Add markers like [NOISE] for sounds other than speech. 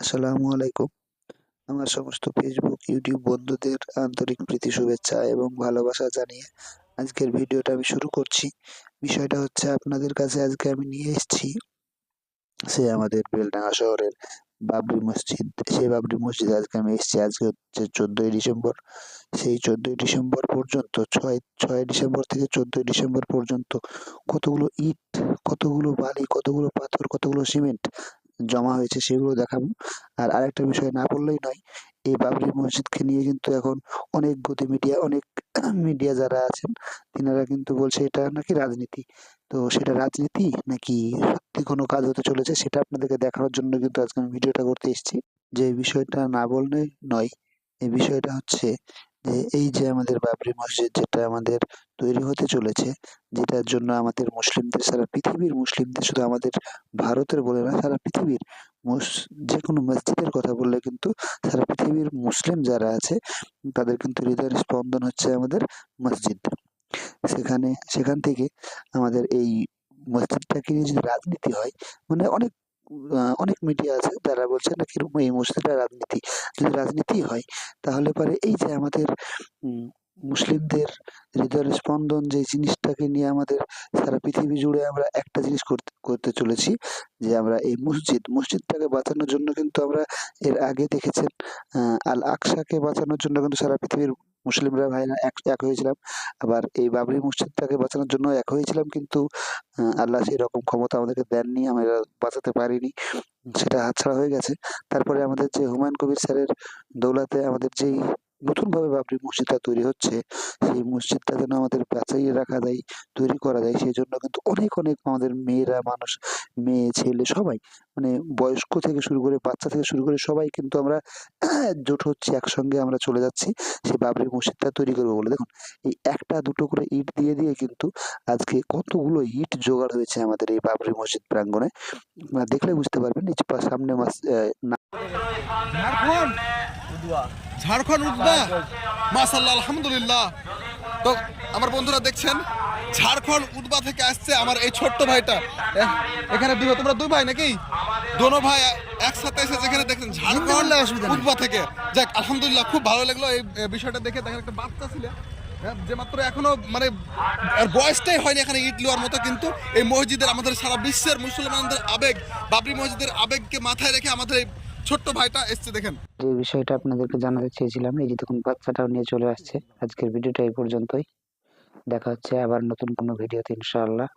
আসসালামু আলাইকুম। আমার সমস্ত ফেসবুক ইউটিউব বন্ধুদের আন্তরিক প্রীতি, শুভেচ্ছা এবং ভালোবাসা জানিয়ে আজকের ভিডিওটা আমি শুরু করছি। বিষয়টা হচ্ছে আপনাদের কাছে আজকে আমি নিয়ে এসেছি সে আমাদের বেলডাঙ্গা শহরের বাবরি মসজিদ। সেই বাবরি মসজিদে আজকে আমি এসেছি। আজকে হচ্ছে চোদ্দোই ডিসেম্বর। সেই চোদ্দোই ডিসেম্বর পর্যন্ত, ছয় ছয় ডিসেম্বর থেকে চোদ্দোই ডিসেম্বর পর্যন্ত কতগুলো ইট, কতগুলো বালি, কতগুলো পাথর, কতগুলো সিমেন্ট জমা হয়েছে সেগুলো দেখাবো। আর আরেকটা বিষয় না বললেই নয়, এই বাবরি মসজিদকে নিয়ে কিন্তু এখন অনেক গতি মিডিয়া, অনেক মিডিয়া যারা আছেন, তিনারা কিন্তু বলছে এটা নাকি রাজনীতি। তো সেটা রাজনীতি নাকি সত্যি কোনো কাজ হতে চলেছে সেটা আপনাদেরকে দেখানোর জন্য কিন্তু আজকে আমি ভিডিওটা করতে এসেছি। যে বিষয়টা না বললে নয়, এই বিষয়টা হচ্ছে যে এই যে আমাদের বাবরি মসজিদ যেটা আমাদের তৈরি হতে চলেছে, যেটার জন্য আমাদের মুসলিমদের, সারা পৃথিবীর মুসলিমদের, শুধু আমাদের ভারতের বলে না, সারা পৃথিবীর যে কোনো মসজিদের কথা বললে কিন্তু সারা পৃথিবীর মুসলিম যারা আছে, তাদের কিন্তু হৃদয়ের স্পন্দন হচ্ছে আমাদের মসজিদ। সেখানে, সেখান থেকে আমাদের এই মসজিদটাকে নিয়ে যদি রাজনীতি হয় মানে অনেক অনেক মিডিয়া আছে তারা বলছে নাকি এই মসজিদটা রাজনীতি, যদি রাজনীতি হয়, তাহলে পরে এই যে আমাদের মুসলিমদের হৃদয়ের স্পন্দন যে জিনিসটাকে নিয়ে আমাদের সারা পৃথিবী জুড়ে আমরা একটা জিনিস করতে করতে চলেছি, যে আমরা এই মসজিদ, মসজিদটাকে বাঁচানোর জন্য কিন্তু আমরা এর আগে দেখেছেন আল আকসাকে বাঁচানোর জন্য কিন্তু সারা পৃথিবীর মুসলিমরা ভাইরা এক এক হয়েছিলাম। আবার এই বাবরি মসজিদটাকে বাঁচানোর জন্য এক হয়েছিলাম কিন্তু আল্লাহ সেই রকম ক্ষমতা আমাদেরকে দেননি, আমরা বাঁচাতে পারিনি। সেটা হাতছাড়া হয়ে গেছে। তারপরে আমাদের যে হুমায়ুন কবির স্যারের দৌলাতে আমাদের যেই নতুনভাবে বাবরি মসজিদটা তৈরি হচ্ছে, সেই মসজিদটা যেন আমাদের বাঁচাইয়ে রাখা যায়, তৈরি করা যায় সেই জন্য কিন্তু অনেক অনেক আমাদের মেয়েরা, মানুষ, মেয়ে, ছেলে, সবাই মানে বয়স্ক থেকে শুরু করে, বাচ্চা থেকে শুরু করে সবাই কিন্তু আমরা [CLEARS THROAT] জোট হচ্ছি, একসঙ্গে আমরা চলে যাচ্ছি, সেই বাবরি মসজিদটা তৈরি করব বলে। দেখুন, এই একটা দুটো করে ইট দিয়ে দিয়ে কিন্তু আজকে কতগুলো ইট জোগাড় হয়েছে আমাদের এই বাবরি মসজিদ প্রাঙ্গণে। দেখলে বুঝতে পারবেন সামনে মাস না ঝাড়খণ্ড ঝাড়খণ্ড উঠবা? মাসাল্লাহ আলহামদুলিল্লাহ। তো আমার বন্ধুরা দেখছেন ঝাড়খণ্ড উদ্বা থেকে আসছে আমার এই ছোট্ট ভাইটা। এখানে দুই তোমরা দুই ভাই নাকি? দোনো ভাই একসাথে এসে যেখানে দেখছেন ঝাড়খণ্ড উদ্বা থেকে। যাক আলহামদুলিল্লাহ খুব ভালো লাগল এই বিষয়টা দেখে। দেখেন একটা বাচ্চা ছিল হ্যাঁ, যে মাত্র এখনও মানে বয়সটাই হয়নি এখানে ইট লোয়ার মতো কিন্তু এই মসজিদের আমাদের সারা বিশ্বের মুসলমানদের আবেগ বাবরি মসজিদের আবেগকে মাথায় রেখে আমাদের এই ছোট্ট ভাইটা এসছে, দেখেন। যে বিষয়টা আপনাদেরকে জানাতে চেয়েছিলাম, এই যে দেখুন, বাচ্চাটাও নিয়ে চলে আসছে। আজকের ভিডিওটা এই পর্যন্তই। দেখা হচ্ছে আবার নতুন কোনো ভিডিওতে, ইনশাআল্লাহ।